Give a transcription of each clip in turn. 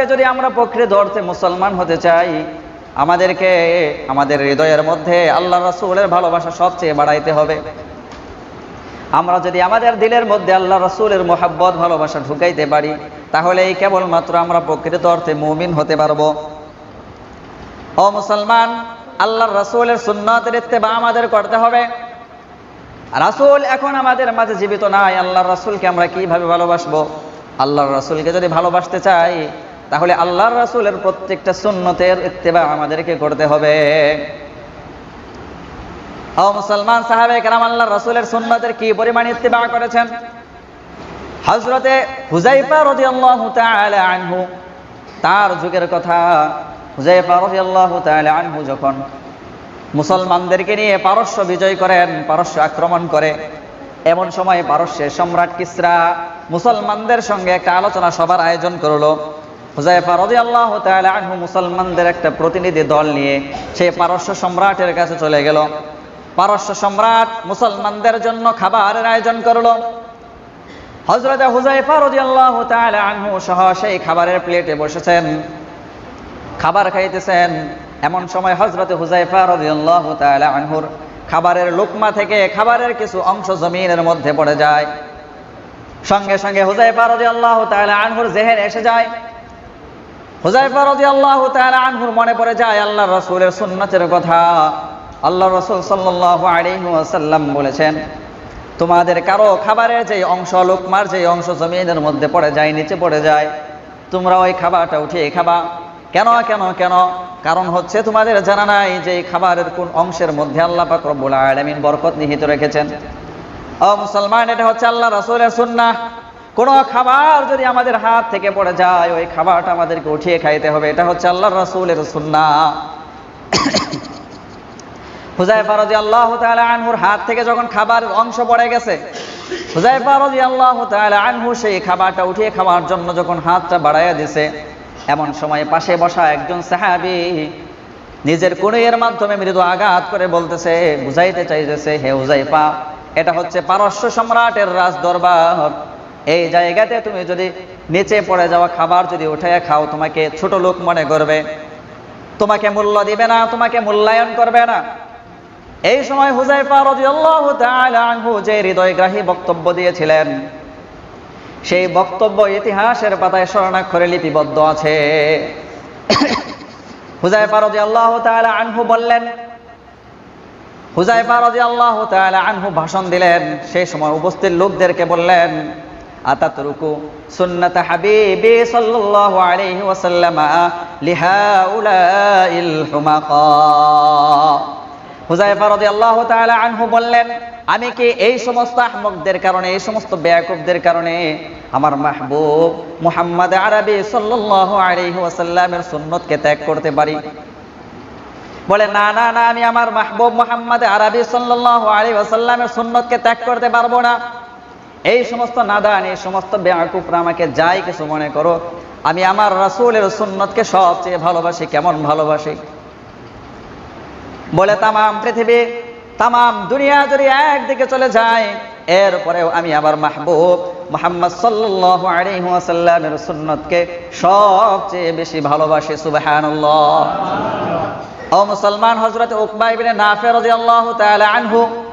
আজকে যদি আমরা প্রকৃত অর্থে মুসলমান হতে চাই, আমাদেরকে আমাদের হৃদয়ের মধ্যে আল্লাহ রসুলের ভালোবাসা সবচেয়ে বাড়াইতে হবে। আমরা যদি আমাদের দিলের মধ্যে আল্লাহ রসুলের মোহাব্বত, ভালোবাসা ঢুকাইতে পারি তাহলে এই কেবলমাত্র আমরা প্রকৃত অর্থে মুমিন হতে পারব। ও মুসলমান, আল্লাহর রসুলের সুন্নতের ইত্তেবা আমাদের করতে হবে। রাসূল এখন আমাদের মাঝে জীবিত নাই, আল্লাহর রাসূলকে আমরা কীভাবে ভালোবাসবো? আল্লাহর রাসূলকে যদি ভালোবাসতে চাই তাহলে আল্লাহর রাসূলের প্রত্যেকটা সুন্নতের ইত্তেবা আমাদেরকে করতে হবে। ও মুসলমান সাহাবে কেরাম আল্লাহর রাসূলের সুন্নতের কি পরিমাণ ইত্তেবা করেছেন? হযরতে হুজাইফা রাদিয়াল্লাহু তাআলা আনহু, তার যুগের কথা। হুজাইফা রাদিয়াল্লাহু তাআলা আনহু যখন মুসলমানদেরকে নিয়ে পারস্য বিজয় করেন, পারস্য আক্রমণ করে, এমন সময় পারস্যের সম্রাট কিসরা মুসলমানদের সঙ্গে একটা আলোচনা সভার আয়োজন করল। হুজাইফা রাদিয়াল্লাহু তাআলা আনহু মুসলমানদের একটা প্রতিনিধি দল নিয়ে সেই পারস্য সম্রাটের কাছে চলে গেল। পারস্য সম্রাট মুসলমানদের জন্য খাবারের আয়োজন করল। হজরত হুজাইফা রাদিয়াল্লাহু তাআলা আনহু সহ সেই খাবারের প্লেটে বসেছেন, খাবার খাইতেছেন। এমন সময় হজরত হুজাইফা রাদিয়াল্লাহু তাআলা আনহুর খাবারের লুকমা থেকে খাবারের কিছু অংশ জমিনের মধ্যে পড়ে যায়। সঙ্গে সঙ্গে হুজাইফা রাদিয়াল্লাহু তাআলা আনহুর জেহেন এসে যায়। হুজাইফা রাদিয়াল্লাহু তাআলা আনহুর মনে পড়ে যায় আল্লাহর রাসূলের সুন্নাতের কথা। আল্লাহর রাসূল সাল্লাল্লাহু আলাইহি ওয়াসাল্লাম বলেছেন, তোমাদের কারও খাবারের যে অংশ, লোকমার যে অংশ জমিনের মধ্যে পড়ে যায়, নিচে পড়ে যায়, তোমরা ওই খাবারটা উঠিয়ে খাবা। কেন কেন কেন? কারণ হচ্ছে তোমাদের জানা নাই যে এই খাবারের কোন অংশের মধ্যে আল্লাহ পাক রব্বুল আলামিন বরকত নিহিত রেখেছেন। ও মুসলমান, এটা হচ্ছে আল্লাহ রাসূলের সুন্নাহ। কোন খাবার যদি আমাদের হাত থেকে পড়ে যায়, ওই খাবারটা আমাদেরকে উঠিয়ে খাইতে হবে। এটা হচ্ছে আল্লাহর রাসূলের সুন্নাহ। হুজাইফা রাদিয়াল্লাহু তাআলা আনহুর হাত থেকে যখন খাবারের অংশ পড়ে গেছে হুজাইফা রাদিয়াল্লাহু তাআলা আনহু সেই খাবারটা উঠিয়ে খাওয়ার জন্য যখন হাতটা বাড়াইয়া দিছে, এমন সময় পাশে বসা একজন সাহাবী নিজের কুড়িয়ের মাধ্যমে মৃদু আঘাত করে বলতেছে, বুঝাইতে চাইতেছে, হে হুজাইফা এটা হচ্ছে পারস্য সম্রাটের রাজ দরবার এই জায়গাতে তুমি যদি নিচে পড়ে যাওয়া খাবার যদি উঠে খাও, তোমাকে ছোট লোক মনে করবে। তোমাকে মূল্য দিবে না, তোমাকে মূল্যায়ন করবে না। এই সময় হুজাইফা রাদিয়াল্লাহু তাআলা আনহু যে হৃদয়গ্রাহী বক্তব্য দিয়েছিলেন, সেই বক্তব্য ইতিহাসের পাতায় স্মরণাক্ষরে লিপিবদ্ধ আছে। হুজাইফা রাদিয়াল্লাহু তাআলা আনহু বললেন হুজাইফা রাদিয়াল্লাহু তাআলা আনহু ভাষণ দিলেন। সেই সময় উপস্থিত লোকদেরকে বললেন আতাতরুকু সুন্নাত হাবিবি সাল্লাল্লাহু আলাইহি ওয়াসাল্লাম লিহাউলাইল হুমাকা। হুজাইফা রাদিয়াল্লাহু তাআলা আনহু বললেন, আমি কি এই সমস্ত আহমকদের কারণে, এই সমস্ত বেয়াকুবদের কারণে আমার মাহবুব মুহাম্মদ আরবি সাল্লাল্লাহু আলাইহি ওয়াসাল্লামের সুন্নতকে ত্যাগ করতে পারি? বলে, না না না, আমি আমার মাহবুব মুহাম্মদ আরবি সাল্লাল্লাহু আলাইহি ওয়াসাল্লামের সুন্নতকে ত্যাগ করতে পারব না। এই সমস্ত নাদান, এই সমস্ত বেয়াকুফরা আমাকে যাই কিছু মনে করো, আমি আমার রাসূলের সুন্নতকে সবচেয়ে ভালোবাসি, কেমন ভালোবাসি? বলে তামাম পৃথিবী, তামাম দুনিয়া যদি একদিকে চলে যায়, এরপরেও আমি আমার মাহবুব মোহাম্মদ সাল্লাল্লাহু আলাইহি ওয়াসাল্লামের সুন্নতকে সবচেয়ে বেশি ভালোবাসি, সুবহানাল্লাহ। ও মুসলমান হযরত উকবা ইবনে নাফি রাদিয়াল্লাহু তাআলা আনহু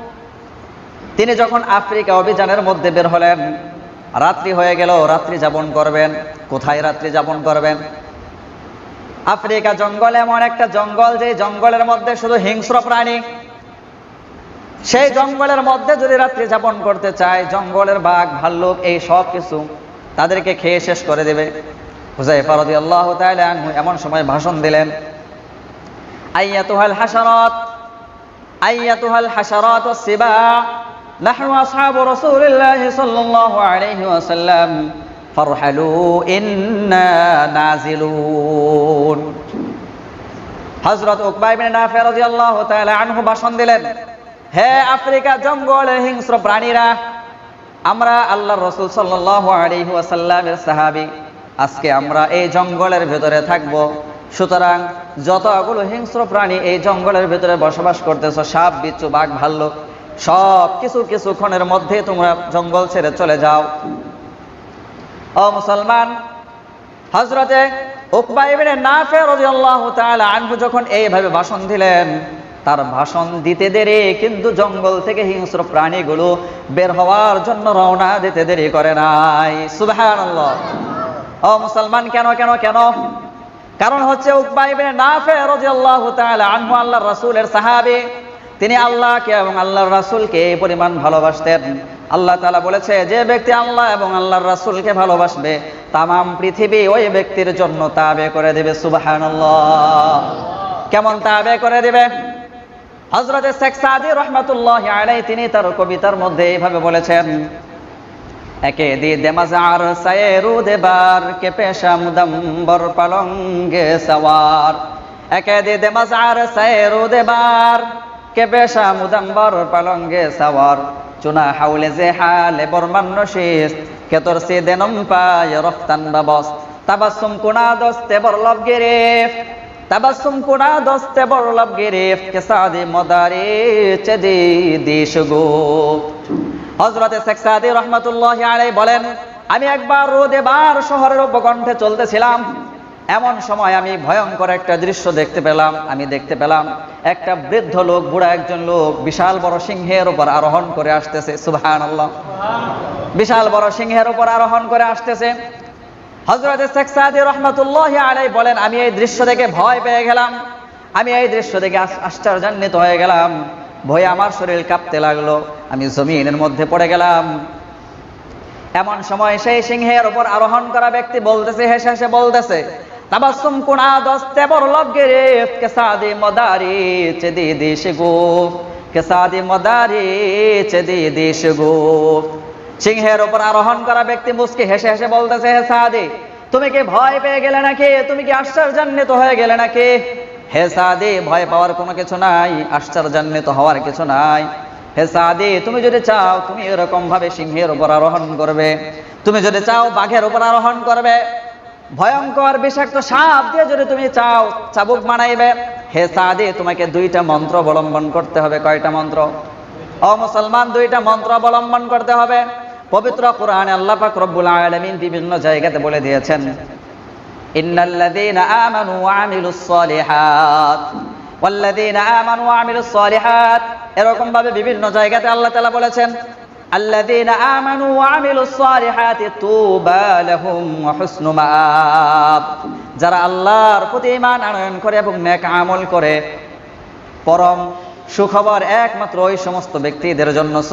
তিনি যখন আফ্রিকা অভিযানের মধ্যে বের হলেন, রাত্রি হয়ে গেল, রাত্রি যাপন করবেন। কোথায় রাত্রি যাপন করবেন? আফ্রিকা জঙ্গল এমন একটা জঙ্গল যে জঙ্গলের মধ্যে শুধু হিংস্র প্রাণী। সেই জঙ্গলের মধ্যে যদি রাত্রি যাপন করতে চায়, জঙ্গলের বাঘ, ভাল্লুক, এই সব কিছু তাদেরকে খেয়ে শেষ করে দেবে। হুজাইফা আনহু এমন সময় ভাষণ দিলেন, আইয়াতুহাল হাসারত আইয়াতুহাল হাশারাত ওয়াস-সিবা নাহনু আসহাবু রাসূলিল্লাহি সাল্লাল্লাহু আলাইহি ওয়াসাল্লাম ফারহালু ইন্না নাজিলুন। হযরত উকবা ইবনে নাফি রাদিয়াল্লাহু তাআলা আনহু ভাষণ দিলেন, হে আফ্রিকা হিংস্র প্রাণীরা, আমরা আল্লাহর রাসূল সাল্লাল্লাহু আলাইহি ওয়াসাল্লামের সাহাবী, আজকে আমরা এই জঙ্গলের ভেতরে থাকব। সুতরাং যতগুলো হিংস্র প্রাণী এই জঙ্গলের ভেতরে বসবাস করতেছ সাপ বিচ্ছু বাঘ ভাল্লুক। সব কিছু কিছুক্ষণের মধ্যে তোমরা জঙ্গল ছেড়ে চলে যাও। ও মুসলমান হজরতে উকবা ইবনে নাফে রাদিয়াল্লাহু তাআলা আনহু যখন এইভাবে ভাষণ দিলেন, তার ভাষণ দিতে দেরি কিন্তু জঙ্গল থেকে হিংস্র প্রাণীগুলো বের হওয়ার জন্য রওনা দিতে দেরি করে নাই। সুবহানাল্লাহ। ও মুসলমান, কেন কেন কেন? কারণ হচ্ছে উকবা ইবনে নাফে রাদিয়াল্লাহু তাআলা আনহু আল্লাহর রাসূলের সাহাবী তিনি আল্লাহকে এবং আল্লাহর রাসূলকে এই পরিমাণ ভালোবাসতেন। আল্লাহ তাআলা বলেছে, যে ব্যক্তি আল্লাহ এবং আল্লাহর রাসূলকে ভালোবাসবে, তামাম পৃথিবী ওই ব্যক্তির জন্য তাবে করে দেবে। সুবহানাল্লাহ। কেমন তাবে করে দেবে? হজরতে শেখ সাদি রহমাতুল্লাহ আলাইহি, তিনি তার কবিতার মধ্যে এইভাবে বলেছেন, একে দি দেমাজার, সায়েরু দেবার কে পেশা মুদম্বর পালঙ্গে সওয়ার। একে দি দেমাজার, সায়েরু দেবার কে পেশা মুদম্বর পালঙ্গে সওয়ার? চুনা হাউলে যে হালে বর্মান নশিস কে তোর সে দেনম পায় রফতান বাবস? তাবাসুম কুনা দস্তে বরলব গিরিফ, তাবাসুম কুনা দস্তে বরলব গিরিফ, কে সাদি মদারি চেদি দিশ গো হজরতে শেখ সাদি রহমতুল্লাহ আলাই বলেন, আমি একবার রোদে বার শহরের উপকণ্ঠে চলতেছিলাম। এমন সময় আমি ভয়ঙ্কর একটা দৃশ্য দেখতে পেলাম, আমি দেখতে পেলাম একটা বৃদ্ধ লোক, বুড়া একজন লোক, বিশাল বড় সিংহের উপর আরোহণ করে আসতেছে সুবহান বিশাল বড় সিংহের উপর আরোহণ করে আসতেছে। হজরত শেখ সাদি রহমতুল্লাহ আলাই বলেন, আমি এই দৃশ্য দেখে ভয় পেয়ে গেলাম। আমি এই দৃশ্য দেখে আশ্চর্যান্বিত হয়ে গেলাম। ভয়ে আমার শরীর কাঁপতে লাগল। আমি জমিনের মধ্যে পড়ে গেলাম। এমন সময় সেই সিংহের উপর আরোহণ করা ব্যক্তি বলতেছে, হেসে হেসে বলতেছে তাবাসুম কুনা দস্তে বরলব গিরিফ কে সাদি মদারি চেদি দিশ গো। কে সাদি মদারি চেদি দিশ গো। সিংহের উপর আরোহণ করা ব্যক্তি মুসকে হেসে হেসে বলতেছে, হে সাদি, তুমি কি ভয় পেয়ে গেলে নাকি? তুমি কি আশ্চর্যান্বিত হয়ে গেলে নাকি? হে সাদি, ভয় পাওয়ার কোনো কিছু নাই, আশ্চর্যান্বিত হওয়ার কিছু নাই। হে সাদি, তুমি যদি চাও, তুমি এরকম ভাবে সিংহের উপর আরোহণ করবে। তুমি যদি চাও, বাঘের উপর আরোহণ করবে। ভয়ঙ্কর বিষাক্ত সাপ দিয়ে যদি তুমি চাও, চাবুক মানাইবে হে সাদি, তোমাকে দুইটা মন্ত্র অবলম্বন করতে হবে। কয়টা মন্ত্র? ও মুসলমান, দুইটা মন্ত্র অবলম্বন করতে হবে। পবিত্র কোরআনে আল্লাহ পাক রব্বুল আলামিন বিভিন্ন জায়গাতে বলে দিয়েছেন ওয়া এরকম ভাবে বিভিন্ন জায়গাতে আল্লাহ তাআলা বলেছেন ঈমান আনয়ন করে এবং নেক আমল করে, পরম সুখবর একমাত্র ওই সমস্ত ব্যক্তিদের জন্য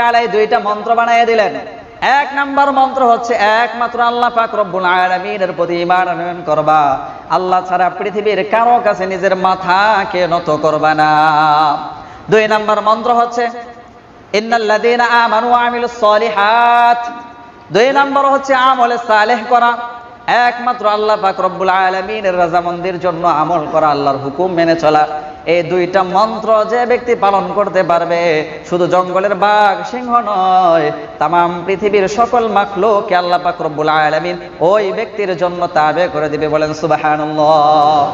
আলাই দুইটা মন্ত্র বানাইয়া দিলেন। এক নাম্বার মন্ত্র হচ্ছে, একমাত্র আল্লাহ পাক রব্বুল আলামিনের প্রতি ঈমান আনয়ন করবা। আল্লাহ ছাড়া পৃথিবীর কারও কাছে নিজের মাথাকে নত করবা না। দুই নম্বর মন্ত্র হচ্ছে দুই নম্বর হচ্ছে, আমলে সালেহ করা। একমাত্র আল্লাহ পাক রব্বুল আলামিনের রাজামন্দির জন্য আমল করা, আল্লাহর হুকুম মেনে চলা। এই দুইটা মন্ত্র যে ব্যক্তি পালন করতে পারবে, শুধু জঙ্গলের বাঘ, সিংহ নয়, তামাম পৃথিবীর সকল মাখলুককে আল্লাহ পাক আলামিন ওই ব্যক্তির জন্য তাবে করে দিবে বলেন সুবহানাল্লাহ।